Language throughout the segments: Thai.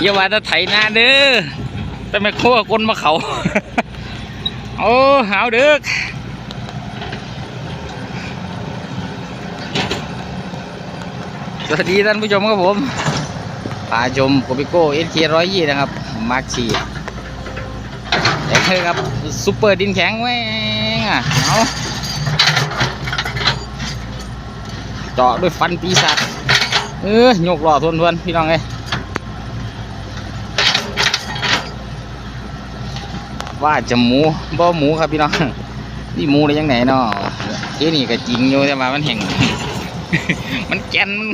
อย่าว่าจะไถนาเด้อแต่ไม่โค้คนมาเขา โอ้หาวเด้อสวัสดีท่านผู้ชมครับผมพาชมโกปิโก้เอสเคร้อยยี่นะครับ มาร์คชีแต่เธอครับซุปเปอร์ดินแข็งแม่งอะเอาเจาะด้วยฟันปีศาจเออยกหล่อทวนทวนๆพี่น้องเอ้ ว่าจะหมูบ่หมูครับพี่น้องนี่หมูได้ยังไงเนาะเอ้นี่ก็จริงอยู่แต่ว่ามันแห้งมันแกนมัน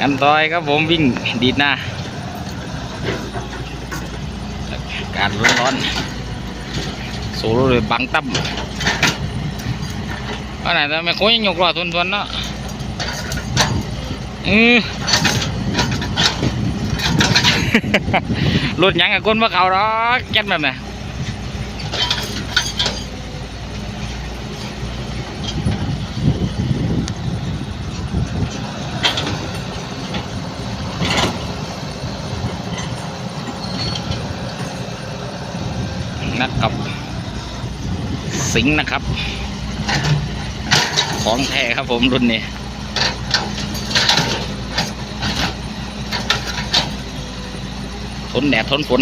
อันต่อยครับผมวิ่งดีดหน้ากาศร้อนๆโซโล่เลยบังตั้มว่าไหนแต่ไม่โค้งยังยกล้อทวนๆเนาะอือ รถหยังกับคนมาเขาหรอกแก๊สแบบไหนนะครับ สิงห์นะครับ ของแท้ครับผมรุ่นนี้ ทนแดดทนฝน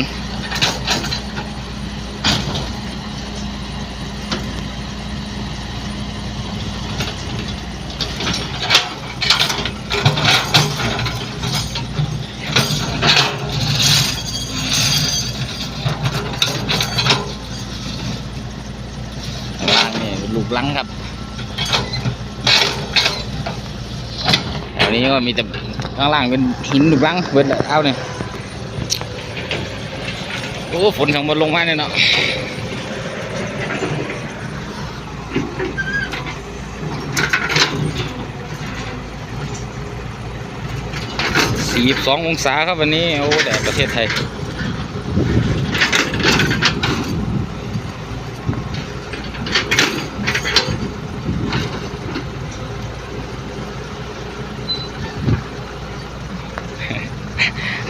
ข้างล่างนี่ลูกลังครับแถวนี้ก็มีแต่ข้างล่างเป็นหินลูกลังเบิดเอาเนี่ย โอ้ฝนทางบนลงมาเนี่ยเนาะสี่สององศาครับวันนี้ โอ้แดดประเทศไทย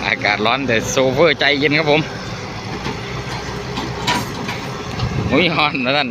อากาศร้อนแต่โซเฟอร์ใจเย็นครับผม มุ้ยฮอนนะท่าน